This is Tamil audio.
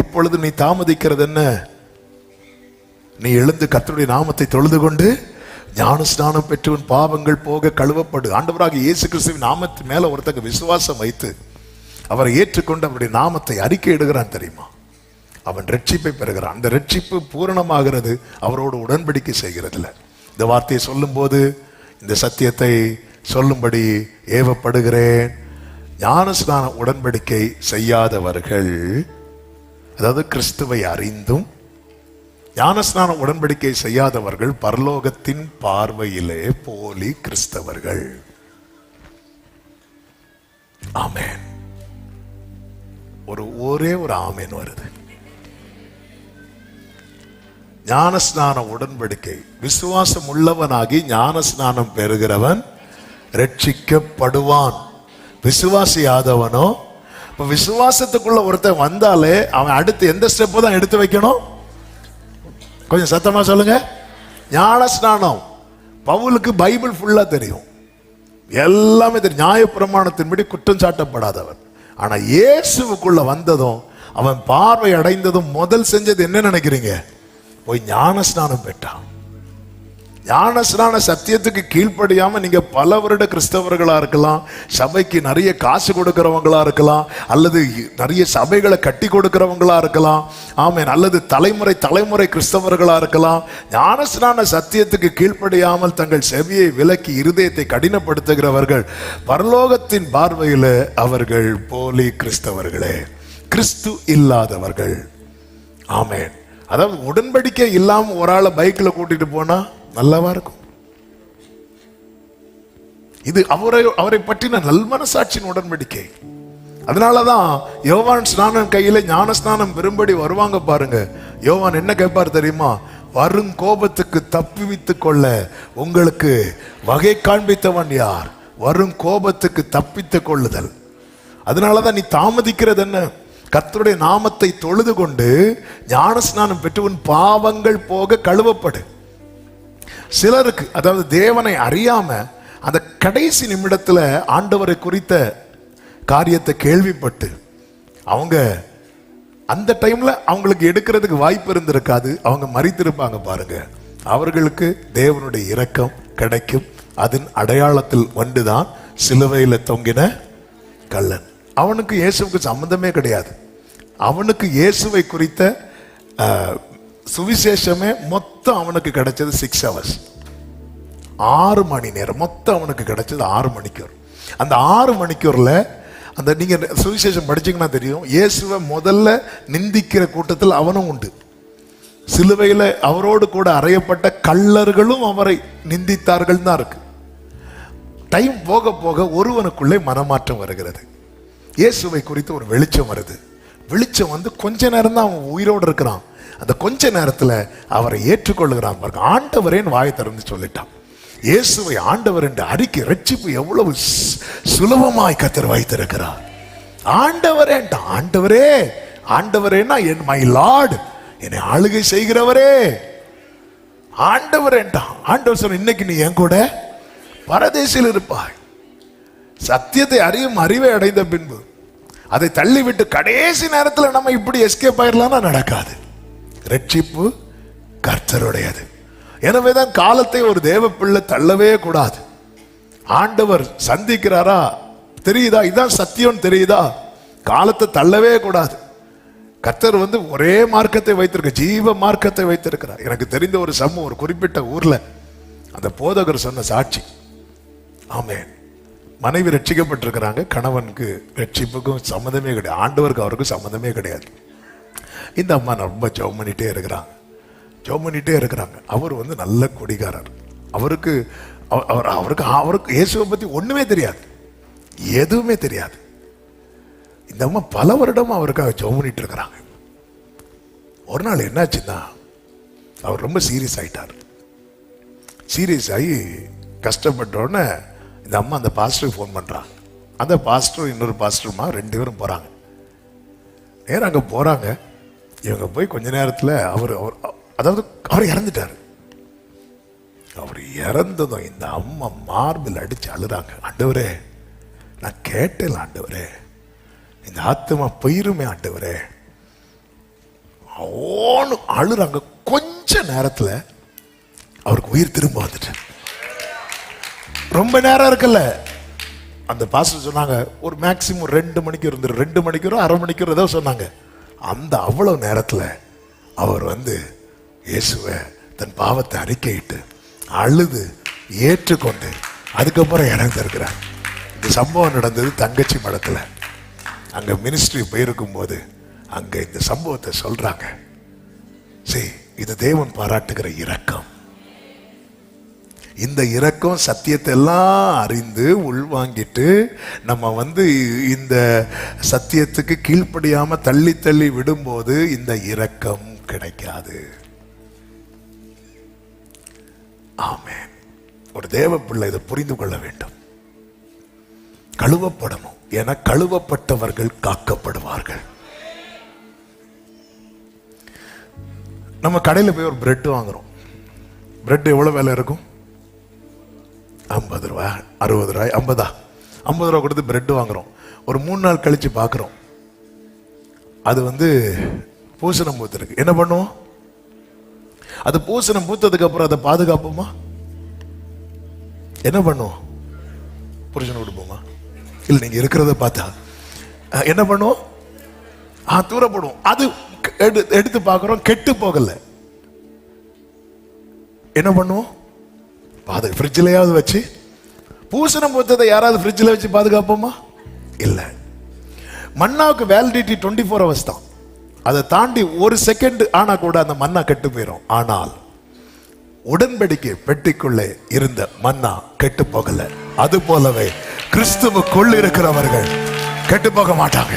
இப்பொழுது நீ தாமதிக்கிறது என்ன? நீ எழுந்து கத்தருடைய நாமத்தை தொழுது கொண்டு ஞான ஸ்நானம் பெற்றவன் பாவங்கள் போக கழுவப்படு. ஆண்டவராக இயேசு கிறிஸ்துவின் நாமத்து மேல ஒருத்தங்க விசுவாசம் வைத்து அவரை ஏற்றுக்கொண்டு அவருடைய நாமத்தை அறிக்கை இடுகிறான் தெரியுமா? அவன் ரட்சிப்பை பெறுகிறான். அந்த ரட்சிப்பு பூரணமாகிறது அவரோடு உடன்படிக்கை செய்கிறதில்ல. இந்த வார்த்தையை சொல்லும்போது இந்த சத்தியத்தை சொல்லும்படி ஏவப்படுகிறேன். ஞானஸ்நான உடன்படிக்கை செய்யாதவர்கள் அதாவது கிறிஸ்துவை அறிந்தும் ஞானஸ்நானம் உடன்படிக்கை செய்யாதவர்கள் பரலோகத்தின் பார்வையிலே போலி கிறிஸ்தவர்கள். ஆமேன். ஒரு ஒரே ஒரு ஆமேன் வருது. ஞானஸ்நான உடன்படிக்கை. விசுவாசம் உள்ளவனாகி ஞானஸ்நானம் பெறுகிறவன் ரட்சிக்கப்படுவான். விசுவாசியாதவனோ இப்போ விசுவாசத்துக்குள்ள ஒருத்தன் வந்தாலே அவன் அடுத்து எந்த ஸ்டெப்பு தான் எடுத்து வைக்கணும்? கொஞ்சம் சத்தமாக சொல்லுங்க. ஞானஸ்நானம் பவுலுக்கு பைபிள் ஃபுல்லாக தெரியும். எல்லாமே தெரியும். நியாயப்பிரமாணத்தின்படி குற்றம் சாட்டப்படாதவன். ஆனால் இயேசுவுக்குள்ள வந்ததும் அவன் பார்வை அடைந்ததும் முதல் செஞ்சது என்ன நினைக்கிறீங்க? போய் ஞானஸ்நானம் பெற்றான். ஞானஸ்நான சத்தியத்துக்கு கீழ்ப்படியாம நீங்க பல வருட கிறிஸ்தவர்களா இருக்கலாம் சபைக்கு நிறைய காசு கொடுக்குறவங்களாக இருக்கலாம் அல்லது நிறைய சபைகளை கட்டி கொடுக்குறவங்களாக இருக்கலாம் ஆமென் அல்லது தலைமுறை தலைமுறை கிறிஸ்தவர்களா இருக்கலாம் ஞானஸ்நான சத்தியத்துக்கு கீழ்ப்படியாமல் தங்கள் செவியை விலக்கி இருதயத்தை கடினப்படுத்துகிறவர்கள் பரலோகத்தின் பார்வையில் அவர்கள் போலி கிறிஸ்தவர்களே. கிறிஸ்து இல்லாதவர்கள். ஆமேன். அதாவது உடன்படிக்கை இல்லாமல் ஒரு ஆளை பைக்கில் கூட்டிட்டு போனால் நல்லாவா இருக்கும்? இது அவரை அவரை பற்றின நல்மனசாட்சியின் உடன்படிக்கை. அதனாலதான் யோவான் ஸ்நானம் கையில ஞான ஸ்நானம் பெரும்படி வருவாங்க பாருங்க. யோவான் என்ன கேட்பார் தெரியுமா? வரும் கோபத்துக்கு தப்பிவித்து கொள்ள உங்களுக்கு வகை காண்பித்தவன் யார்? வரும் கோபத்துக்கு தப்பித்துக் கொள்ளுதல். அதனாலதான் நீ தாமதிக்கிறது என்ன? கத்தருடைய நாமத்தை தொழுது கொண்டு ஞானஸ்நானம் பெற்று உன் பாவங்கள் போக கழுவப்படு. சிலருக்கு அதாவது தேவனை அறியாம அந்த கடைசி நிமிடத்துல ஆண்டவரை குறித்த காரியத்தை கேள்விப்பட்டு அவங்க அந்த டைம்ல அவங்களுக்கு எடுக்கிறதுக்கு வாய்ப்பு இருந்திருக்காது அவங்க மறித்திருப்பாங்க பாருங்க. அவர்களுக்கு தேவனுடைய இரக்கம் கிடைக்கும். அதன் அடையாளத்தில் வந்துதான் சிலுவையில் தொங்கின கள்ளன். அவனுக்கு இயேசுவுக்கு சம்மந்தமே கிடையாது. அவனுக்கு இயேசுவை குறித்த அஹ், சுவிசேஷமே மொத்தம் அவனுக்கு கிடைச்சது சிக்ஸ் ஹவர்ஸ் ஆறு மணி நேரம். மொத்தம் அவனுக்கு கிடைச்சது ஆறு மணிக்கூர் அந்த ஆறு மணிக்கூரில் அந்த நீங்கள் சுவிசேஷம் படிச்சிங்கன்னா தெரியும் இயேசுவை முதல்ல நிந்திக்கிற கூட்டத்தில் அவனும் உண்டு. சிலுவையில் அவரோடு கூட அறையப்பட்ட கள்ளர்களும் அவரை நிந்தித்தார்கள் தான் இருக்கு. டைம் போக போக ஒருவனுக்குள்ளே மனமாற்றம் வருகிறது. இயேசுவை குறித்து ஒரு வெளிச்சம் வருது. வெளிச்சம் வந்து கொஞ்ச நேரம் தான் அவன் உயிரோடு இருக்கிறான். அந்த கொஞ்ச நேரத்தில் அவரை ஏற்றுக்கொள்ளுகிறான் பாருங்க. ஆண்டவரேன்னு வாயை திறந்து சொல்லிட்டான்? இயேசுவை ஆண்டவர் என்று அறிக்கை ரட்சிப்பு எவ்வளவு சுலபமாய் கத்தர் வைத்திருக்கிறார். ஆண்டவரே ஆண்டவரே ஆண்டவரேன்னா என் மை லார்டு என்னை ஆளுகை செய்கிறவரே. ஆண்டவரேன்ட்டான் ஆண்டவர் சொன்ன இன்னைக்கு நீ என் கூட பரதேசில் இருப்பாய். சத்தியத்தை அறியும் அறிவை அடைந்த பின்பு அதை தள்ளிவிட்டு கடைசி நேரத்தில் நம்ம இப்படி எஸ்கேப் ஆயிடலாம்னா நடக்காது. ரட்சிப்பு கர்த்தருடையது. எனவேதான் காலத்தை ஒரு தேவ பிள்ளை தள்ளவே கூடாது. ஆண்டவர் சந்திக்கிறாரா? தெரியுதா? இதான் சத்தியம் தெரியுதா? காலத்தை தள்ளவே கூடாது. கர்த்தர் வந்து ஒரே மார்க்கத்தை வைத்திருக்க ஜீவ மார்க்கத்தை வைத்திருக்கிறார். எனக்கு தெரிந்த ஒரு சமூகம் ஒரு குறிப்பிட்ட ஊர்ல அந்த போதகர் சொன்ன சாட்சி. ஆமே மனைவி ரட்சிக்கப்பட்டிருக்கிறாங்க. கணவனுக்கு ரட்சிப்புக்கும் சம்மந்தமே கிடையாது. ஆண்டவருக்கு அவருக்கும் சம்மந்தமே கிடையாது. இந்த அம்மா ரொம்ப ஜெபம் பண்ணிகிட்டே இருக்கிறாங்க. ஜெபம் பண்ணிகிட்டே இருக்கிறாங்க. அவர் வந்து நல்ல கொடிகாரர். அவருக்கு அவர் அவருக்கு அவருக்கு இயேசுவை பற்றி ஒண்ணுமே தெரியாது. எதுவுமே தெரியாது. இந்த அம்மா பல வருடமும் அவருக்காக ஜெபம் பண்ணிட்டு இருக்கிறாங்க. ஒரு நாள் என்னாச்சுன்னா அவர் ரொம்ப சீரியஸ் ஆகிட்டார் சீரியஸ் ஆகி கஷ்டப்பட்ட உடனே இந்த அம்மா அந்த பாஸ்டருக்கு ஃபோன் பண்றாங்க. அந்த பாஸ்டரும் இன்னொரு பாஸ்டருமா ரெண்டு பேரும் போகிறாங்க நேரம் அங்கே போறாங்க. இவங்க போய் கொஞ்ச நேரத்தில் அவர் அவர் அதாவது அவர் இறந்துட்டார். அவர் இறந்ததும் இந்த அம்மா மார்பில் அடித்து அழுறாங்க. ஆண்டவரே நான் கேட்டேன் ஆண்டவரே. இந்த ஆத்மா போயிருமே ஆண்டவரே. ஓன்னு அழுறாங்க. கொஞ்ச நேரத்தில் அவருக்கு உயிர் திரும்ப வந்துட்டு ரொம்ப நேரம் இருக்குல்ல. அந்த பாஸ்டர் சொன்னாங்க ஒரு மேக்சிமம் ரெண்டு மணிக்கு இருந்துரு ரெண்டு மணிக்கூர் அரை மணிக்கூர் ஏதோ சொன்னாங்க. அந்த அவ்வளோ நேரத்தில் அவர் வந்து இயேசுவை தன் பாவத்தை அறிக்கையிட்டு அழுது ஏற்றுக்கொண்டு அதுக்கப்புறம் இறந்துருக்கிறார். இந்த சம்பவம் நடந்தது தங்கச்சி மடத்துல. அங்க மினிஸ்ட்ரி போயிருக்கும் போது அங்க இந்த சம்பவத்தை சொல்றாங்க. சரி இது தேவன் பாராட்டுகிற இரக்கம். இந்த இரக்கம் சத்தியத்தை எல்லாம் அறிந்து உள்வாங்கிட்டு நம்ம வந்து இந்த சத்தியத்துக்கு கீழ்ப்படியாமல் தள்ளி தள்ளி விடும்போது இந்த இரக்கம் கிடைக்காது. ஆமே ஒரு தேவ பிள்ளை இதை புரிந்து கொள்ள வேண்டும். கழுவப்படணும். என கழுவப்பட்டவர்கள் காக்கப்படுவார்கள். நம்ம கடையில் போய் ஒரு பிரெட் வாங்குறோம். பிரெட் எவ்வளோ விலை இருக்கும்? ஐம்பது ரூபா அறுபது ரூபாய் ஐம்பதா? ஐம்பது ரூபா கொடுத்து பிரெட் வாங்குறோம். ஒரு மூணு நாள் கழிச்சு பார்க்குறோம் அது வந்து பூசணம் பூத்திருக்கு. என்ன பண்ணுவோம்? அது பூசணம் பூத்ததுக்கப்புறம் அதை பாதுகாப்போமா? என்ன பண்ணுவோம்? புருஷனை கொடுப்போமா இல்லை நீங்கள் இருக்கிறத பார்த்தா. என்ன பண்ணுவோம்? ஆ தூரப்படுவோம். அது எடுத்து பார்க்குறோம் கெட்டு போகலை. என்ன பண்ணுவோம்? பாது ஃப்ரிட்ஜ்லயாவது வச்சு பூசணம் பூத்ததை யாராவது ஃப்ரிட்ஜில் வச்சு பாதுகாப்போமா? இல்லை. மண்ணாவுக்கு வேலிடிட்டி டுவெண்ட்டி ஃபோர் ஹவர்ஸ் தான். அதை தாண்டி ஒரு செகண்ட் ஆனால் கூட அந்த மண்ணா கெட்டு போயிடும் ஆனால் உடன்படிக்கை பெட்டிக்குள்ளே இருந்த மன்னா கெட்டு போகல. அது போலவே கிறிஸ்துவுக்குள் இருக்கிறவர்கள் கெட்டு போக மாட்டாங்க.